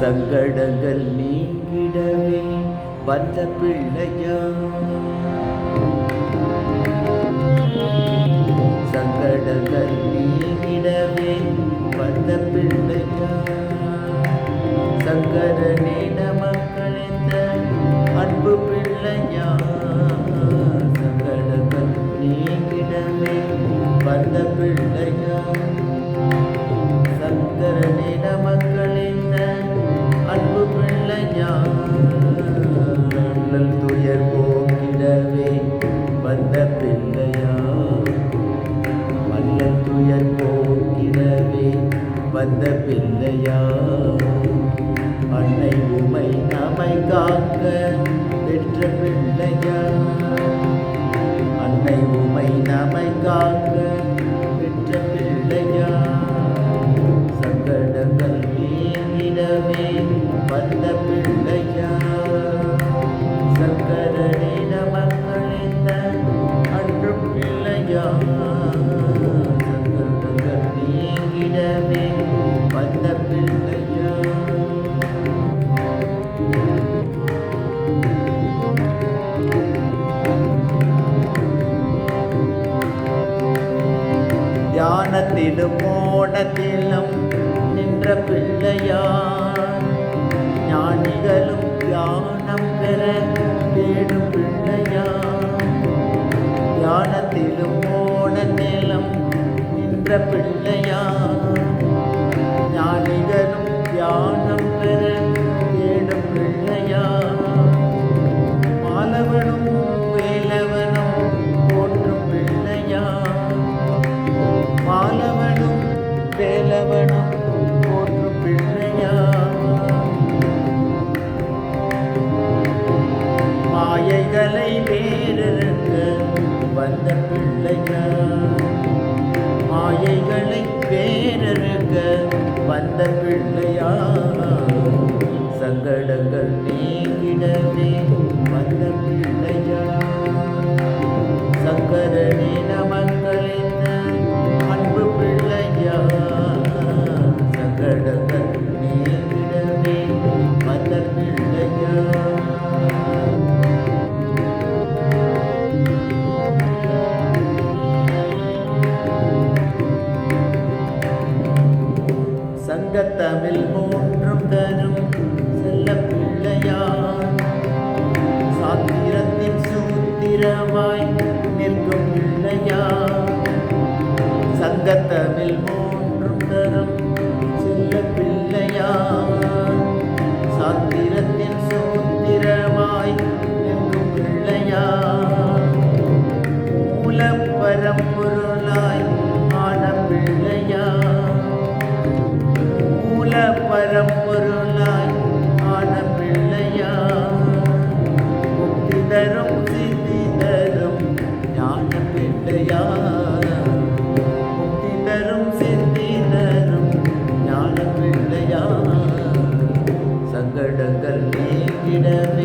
சங்கடங்கள் நீங்கிடவே வந்த பிள்ளையா? சங்கடங்கள் நீங்கிடவே வந்த பிள்ளையா? சங்கரனே நமக்களித்த அன்பு பிள்ளையா? சங்கடங்கள் நீங்கிடவே வந்த பிள்ளையா? பிறந்த பிள்ளையா அன்னை உமை நமை காக்க பெற்ற பிள்ளையா அன்னை உமை நமை காக்க தியானத்திலும் ஓடத்திலும் நின்ற பிள்ளையார். ஞானிகளும் தியானம் பெற தேடும் பிள்ளையார். தியானத்திலும் ஓடத்திலும் நின்ற பிள்ளையார். வந்த பிள்ளையார் மாயைகளை வேறறுக்க வந்த பிள்ளையா சங்கடங்கள் நீங்கிடவே வந்த பிள்ளையா. சங்கரனே நமக்களித்த நிற்கும் சங்கத்தமிழ் மூன்றும் தரும் செல்ல பிள்ளையார் சாத்திரத்தின் சூத்திரமாய் நிற்கும் பிள்ளையார் மூலப்பரம் பொருளாய் leader